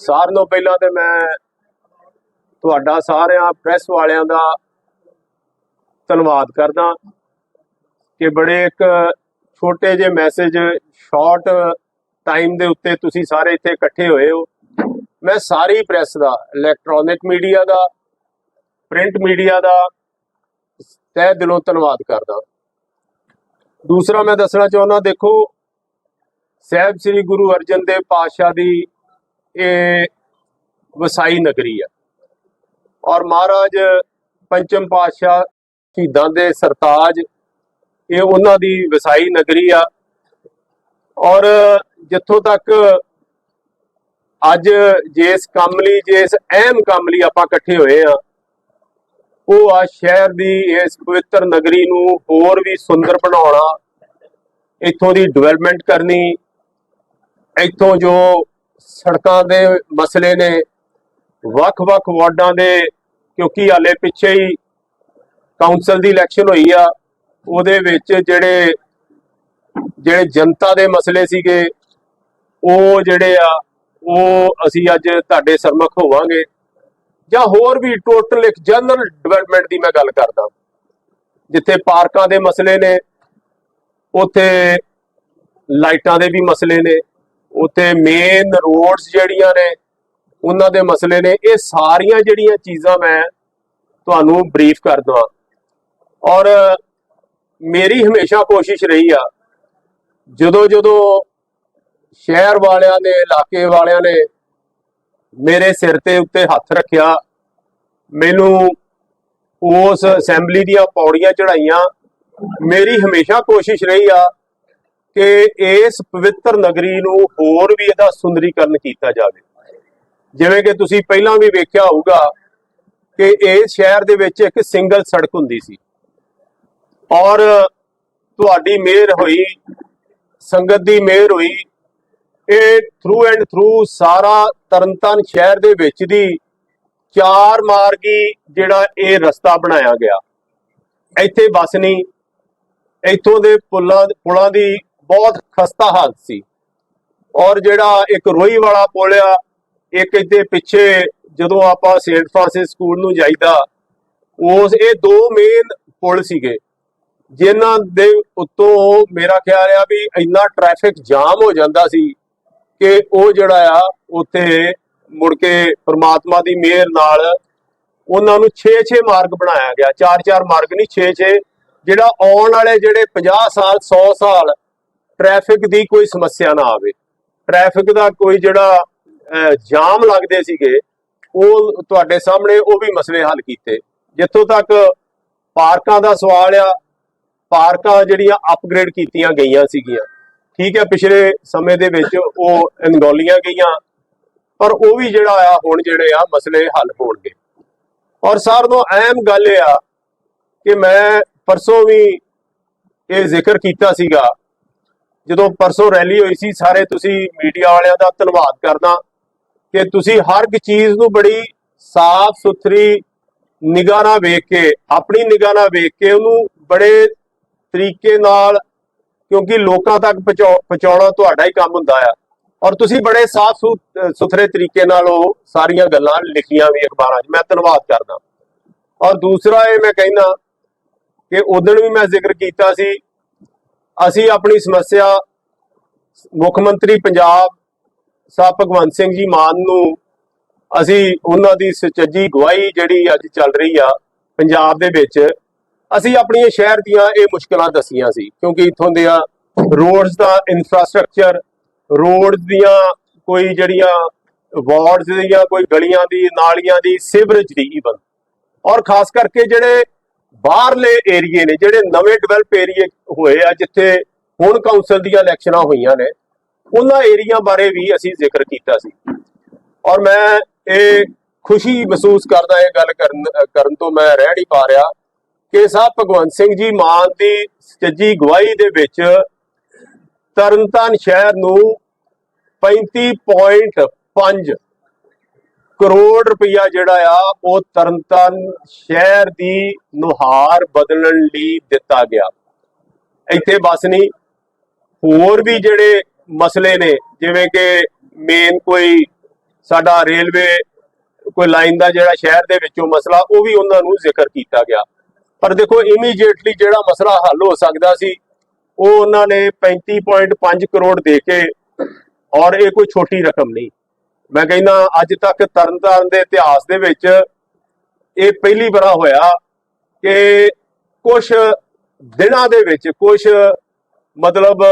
ਸਾਰਿਆਂ ਤੋਂ ਪਹਿਲਾਂ ਤੇ ਮੈਂ ਤੁਹਾਡਾ ਸਾਰਿਆਂ ਪ੍ਰੈਸ ਵਾਲਿਆਂ ਦਾ ਧੰਨਵਾਦ ਕਰਦਾ ਕਿ ਬੜੇ ਇੱਕ ਛੋਟੇ ਜਿਹੇ ਮੈਸੇਜ ਸ਼ਾਰਟ ਟਾਈਮ ਦੇ ਉੱਤੇ ਤੁਸੀਂ ਸਾਰੇ ਇੱਥੇ ਇਕੱਠੇ ਹੋਏ ਹੋ। ਮੈਂ ਸਾਰੀ ਪ੍ਰੈਸ ਦਾ ਇਲੈਕਟ੍ਰੋਨਿਕ ਮੀਡੀਆ ਦਾ ਪ੍ਰਿੰਟ ਮੀਡੀਆ ਦਾ ਤਹਿ ਦਿਲੋਂ ਧੰਨਵਾਦ ਕਰਦਾ। ਦੂਸਰਾ ਮੈਂ ਦੱਸਣਾ ਚਾਹੁੰਦਾ, ਦੇਖੋ, ਸਹਿਬ ਸ੍ਰੀ ਗੁਰੂ ਅਰਜਨ ਦੇਵ ਪਾਤਸ਼ਾਹ ਦੀ ਇਹ ਵਸਾਈ ਨਗਰੀ ਆ। ਔਰ ਮਹਾਰਾਜ ਪੰਚਮ ਪਾਤਸ਼ਾਹ ਸ਼ਹੀਦਾਂ ਦੇ ਸਰਤਾਜ, ਇਹ ਉਹਨਾਂ ਦੀ ਵਸਾਈ ਨਗਰੀ ਆ। ਔਰ ਜਿੱਥੋਂ ਤੱਕ ਅੱਜ ਜਿਸ ਕੰਮ ਲਈ, ਜਿਸ ਅਹਿਮ ਕੰਮ ਲਈ ਆਪਾਂ ਇਕੱਠੇ ਹੋਏ ਆ, ਉਹ ਆ ਸ਼ਹਿਰ ਦੀ ਇਸ ਪਵਿੱਤਰ ਨਗਰੀ ਨੂੰ ਹੋਰ ਵੀ ਸੁੰਦਰ ਬਣਾਉਣਾ, ਇੱਥੋਂ ਦੀ ਡਿਵੈਲਪਮੈਂਟ ਕਰਨੀ, ਇੱਥੋਂ ਜੋ ਸੜਕਾਂ ਦੇ ਮਸਲੇ ਨੇ ਵੱਖ-ਵੱਖ ਵਾਰਡਾਂ ਦੇ, ਕਿਉਂਕਿ ਹਾਲੇ ਪਿੱਛੇ ਹੀ ਕਾਉਂਸਲ ਦੀ ਇਲੈਕਸ਼ਨ ਹੋਈ ਆ, ਉਹਦੇ ਵਿੱਚ ਜਿਹੜੇ ਜਿਹੜੇ ਜਨਤਾ ਦੇ ਮਸਲੇ ਸੀਗੇ, ਉਹ ਜਿਹੜੇ ਆ, ਉਹ ਅਸੀਂ ਅੱਜ ਤੁਹਾਡੇ ਸਰਮੁਖ ਹੋਵਾਂਗੇ। ਜਾਂ ਹੋਰ ਵੀ ਟੋਟਲ ਇੱਕ ਜਨਰਲ ਡਿਵੈਲਪਮੈਂਟ ਦੀ ਮੈਂ ਗੱਲ ਕਰਦਾ। ਜਿੱਥੇ ਪਾਰਕਾਂ ਦੇ ਮਸਲੇ ਨੇ, ਉੱਥੇ ਲਾਈਟਾਂ ਦੇ ਵੀ ਮਸਲੇ ਨੇ ਉੱਥੇ ਮੇਨ ਰੋਡਸ ਜਿਹੜੀਆਂ ਨੇ, ਉਹਨਾਂ ਦੇ ਮਸਲੇ ਨੇ। ਇਹ ਸਾਰੀਆਂ ਜਿਹੜੀਆਂ ਚੀਜ਼ਾਂ ਮੈਂ ਤੁਹਾਨੂੰ ਬਰੀਫ ਕਰ ਦਵਾਂ। ਔਰ ਮੇਰੀ ਹਮੇਸ਼ਾ ਕੋਸ਼ਿਸ਼ ਰਹੀ ਆ, ਜਦੋਂ ਜਦੋਂ ਸ਼ਹਿਰ ਵਾਲਿਆਂ ਨੇ, ਇਲਾਕੇ ਵਾਲਿਆਂ ਨੇ ਮੇਰੇ ਸਿਰ ਤੇ ਉੱਤੇ ਹੱਥ ਰੱਖਿਆ, ਮੈਨੂੰ ਉਸ ਅਸੈਂਬਲੀ ਦੀਆਂ ਪੌੜੀਆਂ ਚੜਾਈਆਂ ਮੇਰੀ ਹਮੇਸ਼ਾ ਕੋਸ਼ਿਸ਼ ਰਹੀ ਆ ਕਿ ਇਸ ਪਵਿੱਤਰ ਨਗਰੀ ਨੂੰ ਹੋਰ ਵੀ ਇਹਦਾ ਸੁੰਦਰੀਕਰਨ ਕੀਤਾ ਜਾਵੇ। ਜਿਵੇਂ ਕਿ ਤੁਸੀਂ ਪਹਿਲਾਂ ਵੀ ਵੇਖਿਆ ਹੋਊਗਾ ਕਿ ਇਸ ਸ਼ਹਿਰ ਦੇ ਵਿੱਚ ਇੱਕ ਸਿੰਗਲ ਸੜਕ ਹੁੰਦੀ ਸੀ। ਔਰ ਤੁਹਾਡੀ ਮਿਹਰ ਹੋਈ, ਸੰਗਤ ਦੀ ਮਿਹਰ ਹੋਈ, ਇਹ ਥਰੂ ਐਂਡ ਥਰੂ ਸਾਰਾ ਤਰਨਤਾਰਨ ਸ਼ਹਿਰ ਦੇ ਵਿੱਚ ਦੀ ਚਾਰ ਮਾਰਗੀ ਜਿਹੜਾ ਇਹ ਰਸਤਾ ਬਣਾਇਆ ਗਿਆ। ਇੱਥੇ ਬੱਸ ਨਹੀਂ, ਇੱਥੋਂ ਦੇ ਪੁਲਾਂ ਪੁਲਾਂ ਦੀ ਬਹੁਤ ਖਸਤਾ ਹਾਲਤ ਸੀ। ਔਰ ਜਿਹੜਾ ਇੱਕ ਰੋਈ ਵਾਲਾ ਪੁਲ ਆ, ਇੱਕ ਇੱਥੇ ਪਿੱਛੇ ਜਦੋਂ ਆਪਾਂ ਸੇਂਟ ਫਰਾਂਸਿਸ ਸਕੂਲ ਨੂੰ ਜਾਈਦਾ, ਉਸ ਇਹ ਦੋ ਮੇਨ ਪੁਲ ਸੀਗੇ, ਜਿਨ੍ਹਾਂ ਦੇ ਉੱਤੋਂ ਮੇਰਾ ਖਿਆਲ ਆ ਵੀ ਇੰਨਾ ਟ੍ਰੈਫਿਕ ਜਾਮ ਹੋ ਜਾਂਦਾ ਸੀ ਕਿ ਉਹ ਜਿਹੜਾ ਆ, ਉੱਥੇ ਮੁੜ ਕੇ ਪ੍ਰਮਾਤਮਾ ਦੀ ਮਿਹਰ ਨਾਲ ਉਹਨਾਂ ਨੂੰ 6-6 ਮਾਰਗ ਬਣਾਇਆ ਗਿਆ। 4-4 ਮਾਰਗ ਨਹੀਂ 6-6 ਜਿਹੜਾ ਆਉਣ ਵਾਲੇ ਜਿਹੜੇ 50 ਸਾਲ 100 ਸਾਲ ਟ੍ਰੈਫਿਕ ਦੀ ਕੋਈ ਸਮੱਸਿਆ ਨਾ ਆਵੇ। ਟ੍ਰੈਫਿਕ ਦਾ ਕੋਈ ਜਿਹੜਾ ਜਾਮ ਲੱਗਦੇ ਸੀਗੇ, ਉਹ ਤੁਹਾਡੇ ਸਾਹਮਣੇ ਉਹ ਵੀ ਮਸਲੇ ਹੱਲ ਕੀਤੇ। ਜਿੱਥੋਂ ਤੱਕ ਪਾਰਕਾਂ ਦਾ ਸਵਾਲ ਆ, ਪਾਰਕਾਂ ਜਿਹੜੀਆਂ ਅਪਗ੍ਰੇਡ ਕੀਤੀਆਂ ਗਈਆਂ ਸੀਗੀਆਂ। ਠੀਕ ਹੈ, ਪਿਛਲੇ ਸਮੇਂ ਦੇ ਵਿੱਚ ਉਹ ਅਣਗੌਲੀਆਂ ਗਈਆਂ, ਪਰ ਉਹ ਵੀ ਜਿਹੜਾ ਆ, ਹੁਣ ਜਿਹੜੇ ਆ, ਮਸਲੇ ਹੱਲ ਹੋਣਗੇ। ਔਰ ਸਾਰਿਆਂ ਤੋਂ ਅਹਿਮ ਗੱਲ ਇਹ ਆ ਕਿ ਮੈਂ ਪਰਸੋਂ ਵੀ ਇਹ ਜ਼ਿਕਰ ਕੀਤਾ ਸੀਗਾ ਜਦੋਂ ਪਰਸੋਂ ਰੈਲੀ ਹੋਈ ਸੀ, ਸਾਰੇ ਤੁਸੀਂ ਮੀਡੀਆ ਵਾਲਿਆਂ ਦਾ ਧੰਨਵਾਦ ਕਰਦਾ ਕਿ ਤੁਸੀਂ ਹਰ ਇੱਕ ਚੀਜ਼ ਨੂੰ ਬੜੀ ਸਾਫ਼ ਸੁਥਰੀ ਨਿਗਾਹ ਨਾਲ ਵੇਖ ਕੇ, ਆਪਣੀ ਨਿਗਾਹ ਨਾਲ ਵੇਖ ਕੇ ਉਹਨੂੰ ਬੜੇ ਤਰੀਕੇ ਨਾਲ, ਕਿਉਂਕਿ ਲੋਕਾਂ ਤੱਕ ਪਹੁੰਚਾਉ- ਪਹੁੰਚਾਉਣਾ ਤੁਹਾਡਾ ਹੀ ਕੰਮ ਹੁੰਦਾ ਆ। ਔਰ ਤੁਸੀਂ ਬੜੇ ਸਾਫ਼ ਸੁਥਰੇ ਤਰੀਕੇ ਨਾਲ ਉਹ ਸਾਰੀਆਂ ਗੱਲਾਂ ਲਿਖੀਆਂ ਵੀ ਅਖਬਾਰਾਂ 'ਚ। ਮੈਂ ਧੰਨਵਾਦ ਕਰਦਾ। ਔਰ ਦੂਸਰਾ ਇਹ ਮੈਂ ਕਹਿੰਦਾ ਕਿ ਉਦੋਂ ਵੀ ਮੈਂ ਜ਼ਿਕਰ ਕੀਤਾ ਸੀ ਅਸੀਂ ਆਪਣੀ ਸਮੱਸਿਆ ਮੁੱਖ ਮੰਤਰੀ ਪੰਜਾਬ ਸਾਹਿਬ ਭਗਵੰਤ ਸਿੰਘ ਜੀ ਮਾਨ ਨੂੰ ਅਸੀਂ ਉਹਨਾਂ ਦੀ ਸੁਚੱਜੀ ਗਵਾਹੀ ਜਿਹੜੀ ਅੱਜ ਚੱਲ ਰਹੀ ਆ ਪੰਜਾਬ ਦੇ ਵਿੱਚ, ਅਸੀਂ ਆਪਣੀਆਂ ਸ਼ਹਿਰ ਦੀਆਂ ਇਹ ਮੁਸ਼ਕਲਾਂ ਦਸੀਆਂ ਸੀ, ਕਿਉਂਕਿ ਇਥੋਂ ਦੇ ਆ ਰੋਡਸ ਦਾ ਇਨਫਰਾਸਟ੍ਰਕਚਰ ਰੋਡ ਦੀਆਂ ਕੋਈ ਜਿਹੜੀਆਂ ਵਾਰਡਸ ਦੀਆਂ, ਕੋਈ ਗਲੀਆਂ ਦੀ, ਨਾਲੀਆਂ ਦੀ ਸੀਵਰੇਜ ਦੀ ਈਵਨ ਔਰ ਖਾਸ ਕਰਕੇ ਜਿਹੜੇ ਬਾਹਰਲੇ ਏਰੀਏ ਨੇ, ਜਿਹੜੇ ਨਵੇਂ ਡਿਵੈਲਪ ਏਰੀਏ ਹੋਏ ਆ, ਜਿੱਥੇ ਹੁਣ ਕਾਉਂਸਲ ਦੀਆਂ ਇਲੈਕਸ਼ਨਾਂ ਹੋਈਆਂ ਨੇ, ਉਹਨਾਂ ਏਰੀਆ ਬਾਰੇ ਵੀ ਅਸੀਂ ਜ਼ਿਕਰ ਕੀਤਾ ਸੀ। ਔਰ ਮੈਂ ਇਹ ਖੁਸ਼ੀ ਮਹਿਸੂਸ ਕਰਦਾ, ਇਹ ਗੱਲ ਕਰਨ ਕਰਨ ਤੋਂ ਮੈਂ ਰਹਿ ਨਹੀਂ ਪਾ ਰਿਹਾ ਕਿ ਸਾਹਿਬ ਭਗਵੰਤ ਸਿੰਘ ਜੀ ਮਾਨ ਦੀ ਸੱਜੀ ਗਵਾਹੀ ਦੇ ਵਿੱਚ ਤਰਨਤਾਰਨ ਸ਼ਹਿਰ ਨੂੰ 35.5 ਕਰੋੜ ਰੁਪਇਆ ਜਿਹੜਾ ਆ, ਉਹ ਤਰਨਤਾਰਨ ਸ਼ਹਿਰ ਦੀ ਨੁਹਾਰ ਬਦਲਣ ਲਈ ਦਿੱਤਾ ਗਿਆ। ਇੱਥੇ ਬਸ ਨਹੀਂ, ਹੋਰ ਵੀ ਜਿਹੜੇ ਮਸਲੇ ਨੇ, ਜਿਵੇਂ ਕਿ ਮੇਨ ਕੋਈ ਸਾਡਾ ਰੇਲਵੇ, ਕੋਈ ਲਾਈਨ ਦਾ ਜਿਹੜਾ ਸ਼ਹਿਰ ਦੇ ਵਿੱਚੋਂ ਮਸਲਾ, ਉਹ ਵੀ ਉਹਨਾਂ ਨੂੰ ਜ਼ਿਕਰ ਕੀਤਾ ਗਿਆ। ਪਰ ਦੇਖੋ ਇਮੀਡੀਏਟਲੀ ਜਿਹੜਾ ਮਸਲਾ ਹੱਲ ਹੋ ਸਕਦਾ ਸੀ, ਉਹ ਉਹਨਾਂ ਨੇ 35.5 ਕਰੋੜ ਦੇ ਕੇ, ਔਰ ਇਹ ਕੋਈ ਛੋਟੀ ਰਕਮ ਨਹੀਂ। ਮੈਂ ਕਹਿੰਦਾ ਅੱਜ ਤੱਕ ਤਰਨਤਾਰਨ ਦੇ ਇਤਿਹਾਸ ਦੇ ਵਿੱਚ ਇਹ ਪਹਿਲੀ ਵਾਰ ਹੋਇਆ ਕਿ ਕੁਝ ਦਿਨਾਂ ਦੇ ਵਿੱਚ ਕੁਝ ਮਤਲਬ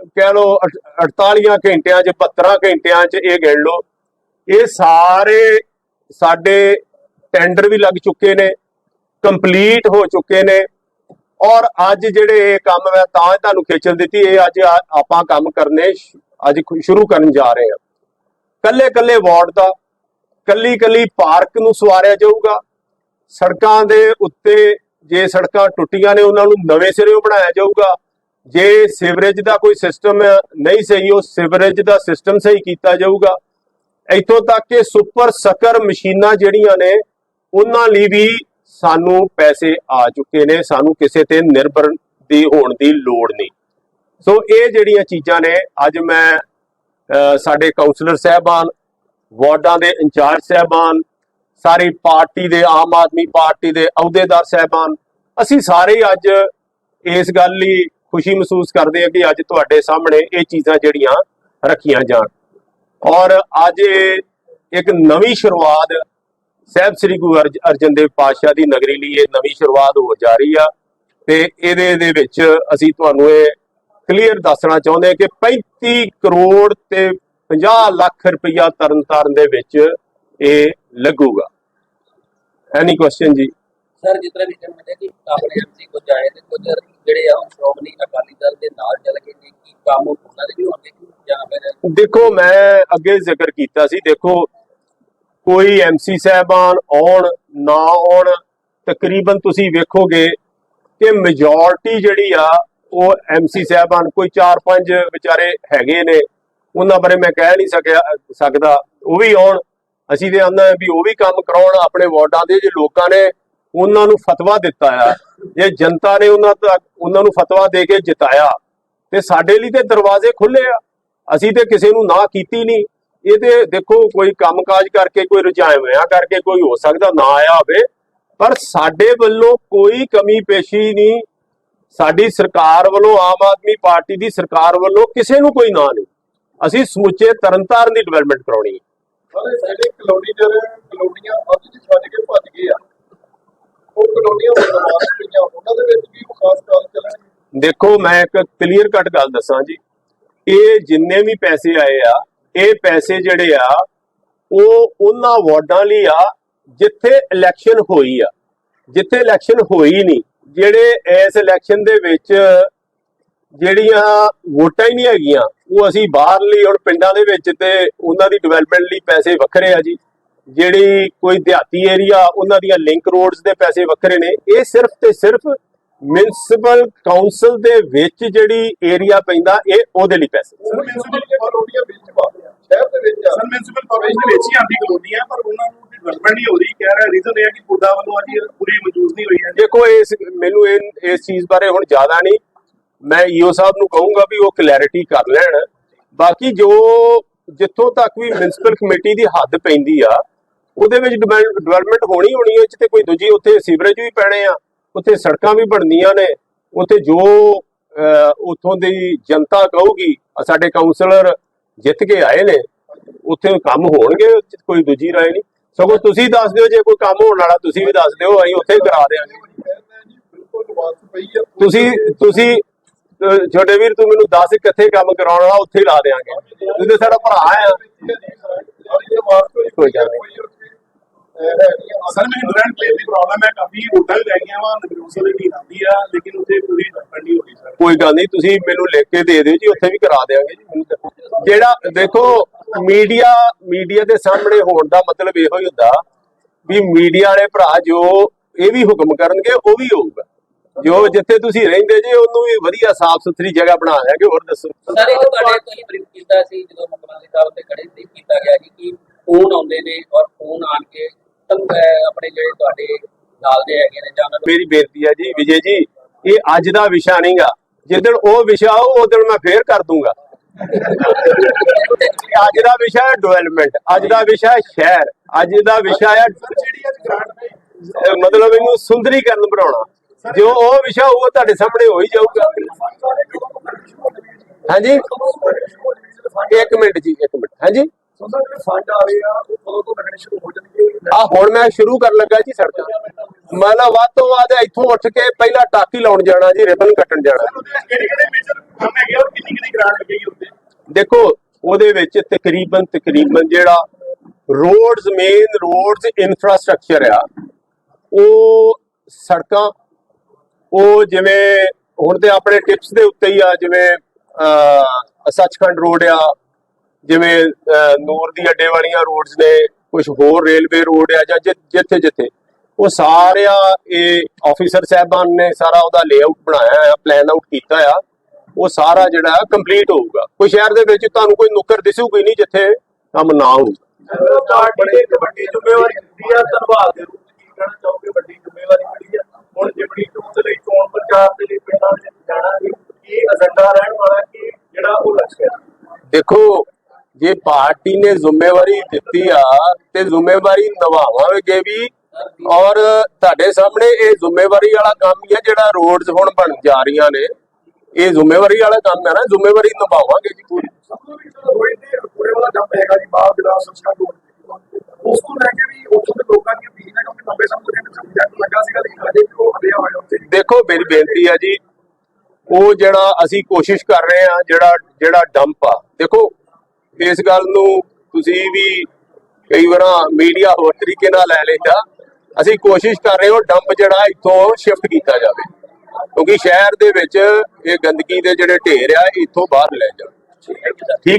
ਕਹਿ ਲਓ 48 ਘੰਟਿਆਂ 'ਚ 72 ਘੰਟਿਆਂ 'ਚ ਇਹ ਗਿਣ ਲਓ, ਇਹ ਸਾਰੇ ਸਾਡੇ ਟੈਂਡਰ ਵੀ ਲੱਗ ਚੁੱਕੇ ਨੇ ਕੰਪਲੀਟ ਹੋ ਚੁੱਕੇ ਨੇ ਔਰ ਅੱਜ ਜਿਹੜੇ ਇਹ ਕੰਮ ਮੈਂ ਤਾਂ ਤੁਹਾਨੂੰ ਖੇਚਲ ਦਿੱਤੀ, ਇਹ ਅੱਜ ਆਪਾਂ ਕੰਮ ਕਰਨੇ ਅੱਜ ਸ਼ੁਰੂ ਕਰਨ ਜਾ ਰਹੇ ਹਾਂ। ਕੱਲੇ ਕੱਲੇ ਵਾਰਡ ਦਾ ਕੱਲੀ ਕੱਲੀ ਪਾਰਕ ਨੂੰ ਸਵਾਰਿਆ ਜਾਊਗਾ। ਸੜਕਾਂ ਦੇ ਉੱਤੇ ਜੇ ਸੜਕਾਂ ਟੁੱਟੀਆਂ ਨੇ, ਉਹਨਾਂ ਨੂੰ ਨਵੇਂ ਸਿਰਿਓਂ ਬਣਾਇਆ ਜਾਊਗਾ। ਜੇ ਸੀਵਰੇਜ ਦਾ ਕੋਈ ਸਿਸਟਮ ਨਹੀਂ ਸਹੀ, ਉਹ ਸੀਵਰੇਜ ਦਾ ਸਿਸਟਮ ਸਹੀ ਕੀਤਾ ਜਾਊਗਾ। ਇੱਥੋਂ ਤੱਕ ਕਿ ਸੁਪਰ ਸਕਰ ਮਸ਼ੀਨਾਂ ਜਿਹੜੀਆਂ ਨੇ, ਉਹਨਾਂ ਲਈ ਵੀ ਸਾਨੂੰ ਪੈਸੇ ਆ ਚੁੱਕੇ ਨੇ। ਸਾਨੂੰ ਕਿਸੇ ਤੇ ਨਿਰਭਰ ਦੀ ਹੋਣ ਦੀ ਲੋੜ ਨਹੀਂ। ਸੋ ਇਹ ਜਿਹੜੀਆਂ ਚੀਜ਼ਾਂ ਨੇ, ਅੱਜ ਮੈਂ ਸਾਡੇ ਕਾਉਂਸਲਰ ਸਹਿਬਾਨ, ਵਾਰਡਾਂ ਦੇ ਇੰਚਾਰਜ ਸਹਿਬਾਨ, ਸਾਰੀ ਪਾਰਟੀ ਦੇ ਆਮ ਆਦਮੀ ਪਾਰਟੀ ਦੇ ਅਹੁਦੇਦਾਰ ਸਹਿਬਾਨ, ਅਸੀਂ ਸਾਰੇ ਅੱਜ ਇਸ ਗੱਲ ਲਈ ਖੁਸ਼ੀ ਮਹਿਸੂਸ ਕਰਦੇ ਹਾਂ ਕਿ ਅੱਜ ਤੁਹਾਡੇ ਸਾਹਮਣੇ ਇਹ ਚੀਜ਼ਾਂ ਜਿਹੜੀਆਂ ਰੱਖੀਆਂ ਜਾਣ। ਔਰ ਅੱਜ ਇਹ ਇੱਕ ਨਵੀਂ ਸ਼ੁਰੂਆਤ ਸਾਹਿਬ ਸ੍ਰੀ ਗੁਰੂ ਅਰਜ- ਅਰਜਨ ਦੇਵ ਪਾਤਸ਼ਾਹ ਦੀ ਨਗਰੀ ਲਈ ਇਹ ਨਵੀਂ ਸ਼ੁਰੂਆਤ ਹੋ ਜਾ ਰਹੀ ਆ ਤੇ ਇਹਦੇ ਦੇ ਵਿੱਚ ਅਸੀਂ ਤੁਹਾਨੂੰ ਇਹ ਕਲੀਅਰ ਦੱਸਣਾ ਚਾਹੁੰਦੇ ਕਿ 35 ਕਰੋੜ ਤੇ 50 ਲੱਖ ਰੁਪਇਆ ਤਰਨਤਾਰਨ ਦੇ ਵਿੱਚ ਇਹ ਲੱਗੂਗਾ। ਐਨੀ ਕੁਐਸਚਨ ਜੀ? ਸਰ ਜਿਸ ਤਰ੍ਹਾਂ ਵੀ ਕਹਿੰਦੇ ਕਿ ਆਪਣੇ ਐਮਸੀ ਕੁਝ ਆਏ ਤੇ ਕੁਝ ਜਿਹੜੇ ਆ ਸ਼੍ਰੋਮਣੀ ਅਕਾਲੀ ਦਲ ਦੇ ਨਾਲ ਚੱਲ ਕੇ ਨੇ ਕੀ ਕੰਮ ਉਹਨਾਂ ਦੇ ਵੀ ਹੋਣਗੇ ਕਿ ਜਾਂ ਫਿਰ ਦੇਖੋ ਮੈਂ ਅੱਗੇ ਜ਼ਿਕਰ ਕੀਤਾ ਸੀ ਦੇਖੋ ਕੋਈ ਐਮਸੀ ਸਾਹਿਬਾਨ ਆਉਣ ਨਾ ਆਉਣ ਤਕਰੀਬਨ ਤੁਸੀਂ ਵੇਖੋਗੇ ਕਿ ਮੈਜੋਰਟੀ ਜਿਹੜੀ ਆ ਉਹ ਐਮਸੀ ਸਾਹਿਬਾਨ ਕੋਈ 4-5 ਵਿਚਾਰੇ ਹੈਗੇ ਨੇ, ਉਹਨਾਂ ਬਾਰੇ ਮੈਂ ਕਹਿ ਨਹੀਂ ਸਕਿਆ, ਸਕਦਾ। ਉਹ ਵੀ ਆਉਣ। ਅਸੀਂ ਤੇ ਆਂਦਾ ਵੀ ਉਹ ਵੀ ਕੰਮ ਕਰਾਉਣ, ਆਪਣੇ ਵਾਰਡਾਂ ਦੇ ਜੇ ਲੋਕਾਂ ਨੇ ਉਹਨਾਂ ਨੂੰ ਫਤਵਾ ਦਿੱਤਾ ਆ, ਜੇ ਜਨਤਾ ਨੇ ਉਹਨਾਂ ਤੱਕ, ਉਹਨਾਂ ਨੂੰ ਫਤਵਾ ਦੇ ਕੇ ਜਿਤਾਇਆ, ਤੇ ਸਾਡੇ ਲਈ ਤੇ ਦਰਵਾਜ਼ੇ ਖੁੱਲੇ ਆ। ਅਸੀਂ ਤੇ ਕਿਸੇ ਨੂੰ ਨਾ ਕੀਤੀ ਨਹੀਂ। ਇਹ ਤੇ ਦੇਖੋ, ਕੋਈ ਕੰਮਕਾਜ ਕਰਕੇ ਕੋਈ ਰੁਝਾਨਿਆਂ ਕਰਕੇ ਕੋਈ ਹੋ ਸਕਦਾ ਨਾ ਆਇਆ ਹੋਵੇ, ਪਰ ਸਾਡੇ ਵੱਲੋਂ ਕੋਈ ਕਮੀ ਪੇਸ਼ੀ ਨਹੀਂ ਸਾਡੀ ਸਰਕਾਰ ਵੱਲੋਂ ਆਮ ਆਦਮੀ ਪਾਰਟੀ ਦੀ ਸਰਕਾਰ ਵੱਲੋਂ ਕਿਸੇ ਨੂੰ ਕੋਈ ਨਾ ਨਹੀਂ। ਅਸੀਂ ਸਮੁੱਚੇ ਤਰਨਤਾਰਨ ਦੀ ਡਿਵੈਲਪਮੈਂਟ ਕਰਾਉਣੀ ਹੈ। ਸਾਰੇ ਸਾਡੇ ਕਲੋਨੀ ਜਿਹੜੇ ਕਲੋਨੀਆਂ ਅੱਜ ਦੀ ਛੱਡ ਕੇ ਭੱਜ ਗਏ ਆ। ਉਹ ਕਲੋਨੀਆਂ ਬਰਬਾਦ ਪਈਆਂ ਉਹਨਾਂ ਦੇ ਵਿੱਚ ਵੀ ਉਹ ਖਾਸ ਗੱਲ ਚੱਲਣਗੇ ਦੇਖੋ ਮੈਂ ਇੱਕ ਕਲੀਅਰ ਕੱਟ ਗੱਲ ਦੱਸਾਂ ਜੀ। ਇਹ ਜਿੰਨੇ ਵੀ ਪੈਸੇ ਆਏ ਆ ਇਹ ਪੈਸੇ ਜਿਹੜੇ ਆ ਉਹ ਉਹਨਾਂ ਵਾਰਡਾਂ ਲਈ ਆ ਜਿੱਥੇ ਇਲੈਕਸ਼ਨ ਹੋਈ ਆ। ਜਿੱਥੇ ਇਲੈਕਸ਼ਨ ਹੋਈ ਨਹੀਂ ਜਿਹੜੇ ਇਸ ਇਲੈਕਸ਼ਨ ਦੇ ਵਿੱਚ ਜਿਹੜੀਆਂ ਵੋਟਾਂ ਹੀ ਨਹੀਂ ਹੈਗੀਆਂ ਉਹ ਅਸੀਂ ਬਾਹਰਲੀ ਹੁਣ ਪਿੰਡਾਂ ਦੇ ਵਿੱਚ ਤੇ ਉਹਨਾਂ ਦੀ ਡਿਵੈਲਪਮੈਂਟ ਲਈ ਪੈਸੇ ਵੱਖਰੇ ਆ ਜੀ। ਜਿਹੜੀ ਕੋਈ ਦਿਹਾਤੀ ਏਰੀਆ ਉਹਨਾਂ ਦੀਆਂ ਲਿੰਕ ਰੋਡਸ ਦੇ ਪੈਸੇ ਵੱਖਰੇ ਨੇ। ਇਹ ਸਿਰਫ ਤੇ ਸਿਰਫ ਮਿਊਨਿਸਪਲ ਕਾਉਂਸਲ ਦੇ ਵਿੱਚ ਜਿਹੜੀ ਏਰੀਆ ਪੈਂਦਾ ਇਹ ਉਹਦੇ ਲਈ ਪੈਸੇ। ਸਰ ਮਿਊਨਿਸਪਲ ਕਲੋਨੀਆਂ ਵਿੱਚ ਪਾ ਸ਼ਹਿਰ ਦੇ ਵਿੱਚ ਮਿਊਨਿਸਪਲ ਕਾਰਪੋਰੇਸ਼ਨ ਦੇ ਵਿੱਚ ਹੀ ਆਂਦੀ ਕਲੋਨੀ ਹੈ ਪਰ ਉਹਨਾਂ ਨੂੰ ਡਿਵੈਲਪਮੈਂਟ ਨਹੀਂ ਹੋ ਰਹੀ ਕਹਿ ਰਿਹਾ ਰੀਜ਼ਨ ਇਹ ਹੈ ਕਿ ਪੁੱਡਾ ਵੱਲੋਂ ਅੱਜ ਪੂਰੀ ਮੌਜੂਦ ਨਹੀਂ ਹੋਈ ਹੈ। ਦੇਖੋ ਇਸ ਮੈਨੂੰ ਇਹ ਇਸ ਚੀਜ਼ ਬਾਰੇ ਹੁਣ ਜ਼ਿਆਦਾ ਨਹੀਂ। ਮੈਂ ਈਓ ਸਾਹਿਬ ਨੂੰ ਕਹੂੰਗਾ ਵੀ ਉਹ ਕਲੈਰਿਟੀ ਕਰ ਲੈਣ। ਬਾਕੀ ਜੋ ਜਿੱਥੋਂ ਤੱਕ ਵੀ ਮਿਊਨਿਸਪਲ ਕਮੇਟੀ ਦੀ ਹੱਦ ਪੈਂਦੀ ਆ ਉਹਦੇ ਵਿੱਚ ਡਿਵੈਲਪਮੈਂਟ ਹੋਣੀ ਹੋਣੀ ਹੈ ਤੇ ਕੋਈ ਦੂਜੀ ਉੱਥੇ ਸੀਵਰੇਜ ਵੀ ਪੈਣੇ ਆ ਉੱਥੇ ਸੜਕਾਂ ਵੀ ਬਣਨੀਆਂ ਨੇ ਉੱਥੇ ਜੋ ਅਹ, ਉੱਥੋਂ ਦੀ ਜਨਤਾ ਕਹੂਗੀ ਸਾਡੇ ਕਾਉਂਸਲਰ ਜਿੱਤ ਕੇ ਆਏ ਨੇ ਉੱਥੇ ਕੰਮ ਹੋਣਗੇ ਕੋਈ ਦੂਜੀ ਰਾਏ ਨਹੀਂ। ਸਗੋਂ ਤੁਸੀਂ ਦੱਸ ਦਿਓ ਜੇ ਕੋਈ ਕੰਮ ਹੋਣ ਵਾਲਾ ਤੁਸੀਂ ਵੀ ਦੱਸ ਦਿਓ ਅਸੀਂ ਉੱਥੇ ਹੀ ਕਰਾ ਆ ਤੁਸੀਂ ਤੁਸੀਂ ਛੋਟੇ ਵੀਰ ਤੂੰ ਮੈਨੂੰ ਦੱਸ ਕਿੱਥੇ ਕੰਮ ਕਰਾਉਣ ਵਾਲਾ ਉੱਥੇ ਲਾ ਦੇਾਂਗੇ ਤੂੰ ਤੇ ਸਾਡਾ ਭਰਾ ਆ ਕੋਈ ਗੱਲ ਨਹੀਂ। ਸਰ ਦੀ ਪ੍ਰੋਬਲਮ ਹੈ। ਕਾਫੀ ਹੋਟਲ ਰਹਿ ਗਿਆ ਵਾ ਨਗਰੋਸਲ ਦੀ ਨੀਂਦ ਆਉਂਦੀ ਆ ਲੇਕਿਨ ਉੱਥੇ ਪੂਰੀ ਨਹੀਂ ਹੋ ਰਹੀ ਸਰ। ਕੋਈ ਗੱਲ ਨਹੀਂ ਤੁਸੀਂ ਮੈਨੂੰ ਲਿਖ ਕੇ ਦੇ ਦਿਓ ਜੀ ਉੱਥੇ ਵੀ ਕਰਾ ਦੇਾਂਗੇ ਜੀ। ਜਿਹੜਾ ਦੇਖੋ ਮੀਡੀਆ ਮੀਡੀਆ ਦੇ ਸਾਹਮਣੇ ਹੋਣ ਦਾ ਮਤਲਬ ਇਹੋ ਹੀ ਹੁੰਦਾ ਵੀ ਮੀਡੀਆ ਵਾਲੇ ਭਰਾ ਜੋ ਇਹ ਵੀ ਹੁਕਮ ਕਰਨਗੇ ਉਹ ਵੀ ਹੋਊਗਾ। ਜੋ ਜਿੱਥੇ ਤੁਸੀਂ ਰਹਿੰਦੇ ਜੇ ਉਹਨੂੰ ਵੀ ਵਧੀਆ ਸਾਫ਼ ਸੁਥਰੀ ਜਗ੍ਹਾ ਬਣਾ ਦਿਆਂਗੇ ਹੋਰ ਦੱਸੋ। ਸਰ ਇੱਕ ਤੁਹਾਡੇ ਤੁਸੀਂ ਬਰੀਫ ਕੀਤਾ ਸੀ ਜਦੋਂ ਮੁੱਖ ਮੰਤਰੀ ਸਾਹਿਬ ਤੇ ਖੜੇ ਸੀ ਕੀਤਾ ਗਿਆ ਸੀ ਕਿ ਫੋਨ ਆਉਂਦੇ ਨੇ ਔਰ ਫੋਨ ਆਣ ਕੇ ਤੰ- ਆਪਣੇ ਜਿਹੜੇ ਤੁਹਾਡੇ ਨਾਲ ਦੇ ਹੈਗੇ ਨੇ ਜਾਂ ਮੇਰੀ ਬੇਨਤੀ ਹੈ ਜੀ ਵਿਜੇ ਜੀ ਇਹ ਅੱਜ ਦਾ ਵਿਸ਼ਾ ਨਹੀਂਗਾ ਜਿੱਦਣ ਉਹ ਵਿਸ਼ਾ ਆਊ ਉਦੋਂ ਮੈਂ ਫੇਰ ਕਰ ਦੂੰਗਾ। ਅੱਜ ਦਾ ਵਿਸ਼ਾ ਹੈ ਡਿਵੈਲਪਮੈਂਟ ਅੱਜ ਦਾ ਵਿਸ਼ਾ ਹੈ ਸ਼ਹਿਰ, ਅੱਜ ਦਾ ਵਿਸ਼ਾ ਹੈ ਮਤਲਬ ਇਹਨੂੰ ਸੁੰਦਰੀਕਰਨ ਬਣਾਉਣਾ। ਜੋ ਉਹ ਵਿਸ਼ਾ ਹੋਊਗਾ ਤੁਹਾਡੇ ਸਾਹਮਣੇ ਹੋ ਹੀ ਜਾਊਗਾ। ਹਾਂਜੀ? ਇੱਕ ਮਿੰਟ ਜੀ, ਇੱਕ ਮਿੰਟ। ਹਾਂਜੀ? ਸੰਸਦ ਦੇ ਫੰਡ ਆ ਰਹੇ ਆ ਉਹ ਕਦੋਂ ਤੋਂ ਲੱਗਣੇ ਸ਼ੁਰੂ ਹੋ ਜਾਣਗੇ? ਆ ਹੁਣ ਮੈਂ ਸ਼ੁਰੂ ਕਰਨ ਲੱਗਾ ਜੀ ਸੜਕਾਂ। ਮਤਲਬ ਵੱਧ ਤੋਂ ਵੱਧ ਇੱਥੋਂ ਉੱਠ ਕੇ ਪਹਿਲਾਂ ਟਾਕੀ ਲਾਉਣ ਜਾਣਾ ਜੀ ਰਿਬਨ ਕੱਟਣ ਜਾਣਾ। ਕਿਹੜੇ ਕਿਹੜੇ ਮੇਜਰ ਕੰਮ ਹੈਗੇ ਔਰ ਕਿੰਨੀ ਕਿੰਨੀ ਗ੍ਰਾਂਟ ਲੱਗੀ ਉੱਤੇ ਦੇਖੋ ਉਹਦੇ ਵਿੱਚ ਤਕਰੀਬਨ ਤਕਰੀਬਨ ਜਿਹੜਾ ਰੋਡਸ ਮੇਨ ਰੋਡਸ ਇਨਫਰਾਸਟ੍ਰਕਚਰ ਆ ਉਹ ਸੜਕਾਂ ਉਹ ਜਿਵੇਂ ਹੁਣ ਤੇ ਆਪਣੇ ਟਿਪਸ ਦੇ ਉੱਤੇ ਹੀ ਆ ਜਿਵੇਂ ਸੱਚਖੰਡ ਰੋਡ ਆ ਜਿਵੇਂ ਨੂਰ ਦੀ ਅੱਡੇ ਵਾਲੀਆਂ ਰੋਡਸ ਨੇ ਕੁਝ ਹੋਰ ਰੇਲਵੇ ਰੋਡ ਆ ਜਾਂ ਜਿੱਥੇ ਜਿੱਥੇ ਉਹ ਸਾਰਿਆ ਇਹ ਆਫੀਸਰ ਸਾਹਿਬਾਨ ਨੇ ਸਾਰਾ ਉਹਦਾ ਲੇਆਊਟ ਬਣਾਇਆ ਆ ਪਲਾਨ ਆਊਟ ਕੀਤਾ ਆ। ਉਹ ਸਾਰਾ ਜਿਹੜਾ ਕੰਪਲੀਟ ਹੋਊਗਾ। ਕੋਈ ਸ਼ਹਿਰ ਦੇ ਵਿੱਚ ਤੁਹਾਨੂੰ ਕੋਈ ਨੁੱਕਰ ਦਿਸੂਗੀ ਨਹੀਂ ਜਿੱਥੇ ਕੰਮ ਨਾ ਹੋਊਗਾ ਪਾਰਟੀ ਨੇ ਇੱਕ ਵੱਡੀ ਜ਼ਿੰਮੇਵਾਰੀ ਦਿੱਤੀ ਆ ਧੰਨਵਾਦ। ਦੇ ਰੂਪ ਚ ਕੀ ਕਹਿਣਾ ਚਾਹੋਗੇ? ਵੱਡੀ ਜ਼ਿੰਮੇਵਾਰੀ ਮਿਲੀ ਆ ਹੁਣ ਜਿਮਣੀ ਟੂਰ ਦੇ ਲਈ ਚੋਣ ਪ੍ਰਚਾਰ ਦੇ ਲਈ ਪਿੰਡਾਂ ਵਿੱਚ ਜਾਣਾ ਵੀ ਕੀ ਏਜੰਡਾ ਰਹਿਣ ਵਾਲਾ ਕੀ ਜਿਹੜਾ ਉਹ ਲਕਸ਼ ਹੈ ਦੇਖੋ ਜੇ ਪਾਰਟੀ ਨੇ ਜ਼ਿੰਮੇਵਾਰੀ ਦਿੱਤੀ ਆ ਤੇ ਜ਼ਿੰਮੇਵਾਰੀ ਨਿਭਾਵਾਂਗੇ ਵੀ। ਔਰ ਤੁਹਾਡੇ ਸਾਹਮਣੇ ਇਹ ਜ਼ਿੰਮੇਵਾਰੀ ਵਾਲਾ ਕੰਮ ਹੀ ਹੈ ਜਿਹੜਾ ਰੋਡਸ ਹੁਣ ਬਣ ਜਾ ਰਹੀਆਂ ਨੇ। ਇਹ ਜ਼ਿੰਮੇਵਾਰੀ ਵਾਲਾ ਕੰਮ ਹੈ ਨਾ ਜ਼ਿੰਮੇਵਾਰੀ ਨਿਭਾਵਾਂਗੇ ਜੀ ਪੂਰੀ। ਸਭ ਤੋਂ ਵੀ ਜਦੋਂ ਹੋਈ ਤੇ ਪੂਰੇ ਵਾਲਾ ਕੰਮ ਹੈਗਾ ਜੀ ਬਾਹਰ ਜਿਹੜਾ ਸੰਸਕਾਰ ਕੋਲ ਉਸ ਤੋਂ ਲੈ ਕੇ ਵੀ ਉੱਥੋਂ ਦੇ ਲੋਕਾਂ ਦੀਆਂ ਵੀ ਨਾ ਕਿਉਂਕਿ ਲੰਬੇ ਸਮੇਂ ਤੋਂ ਜਿਹੜੇ ਪ੍ਰੋਜੈਕਟ ਲੱਗਾ ਸੀਗਾ ਲੇਕਿਨ ਅਜੇ ਵੀ ਉਹ ਹਲਿਆ ਹੋਇਆ ਉੱਥੇ। ਦੇਖੋ ਮੇਰੀ ਬੇਨਤੀ ਹੈ ਜੀ ਉਹ ਜਿਹੜਾ ਅਸੀਂ ਕੋਸ਼ਿਸ਼ ਕਰ ਰਹੇ ਆ ਜਿਹੜਾ ਜਿਹੜਾ ਡੰਪ ਆ। ਦੇਖੋ ਇਸ ਗੱਲ ਨੂੰ ਤੁਸੀਂ ਵੀ ਕਈ ਵਾਰਾਂ ਮੀਡੀਆ ਹੋਰ ਤਰੀਕੇ ਨਾਲ ਲੈ ਲੈਂਦਾ ਅਸੀਂ ਕੋਸ਼ਿਸ਼ ਕਰ ਰਹੇ ਹਾਂ ਡੰਪ ਜਿਹੜਾ ਇੱਥੋਂ ਸ਼ਿਫਟ ਕੀਤਾ ਜਾਵੇ। ਕਿਉਂਕਿ ਸ਼ਹਿਰ ਦੇ ਵਿੱਚ ਇਹ ਗੰਦਗੀ ਦੇ ਜਿਹੜੇ ਢੇਰ ਆ ਇੱਥੋਂ ਬਾਹਰ ਲੈ ਜਾਣ। ਠੀਕ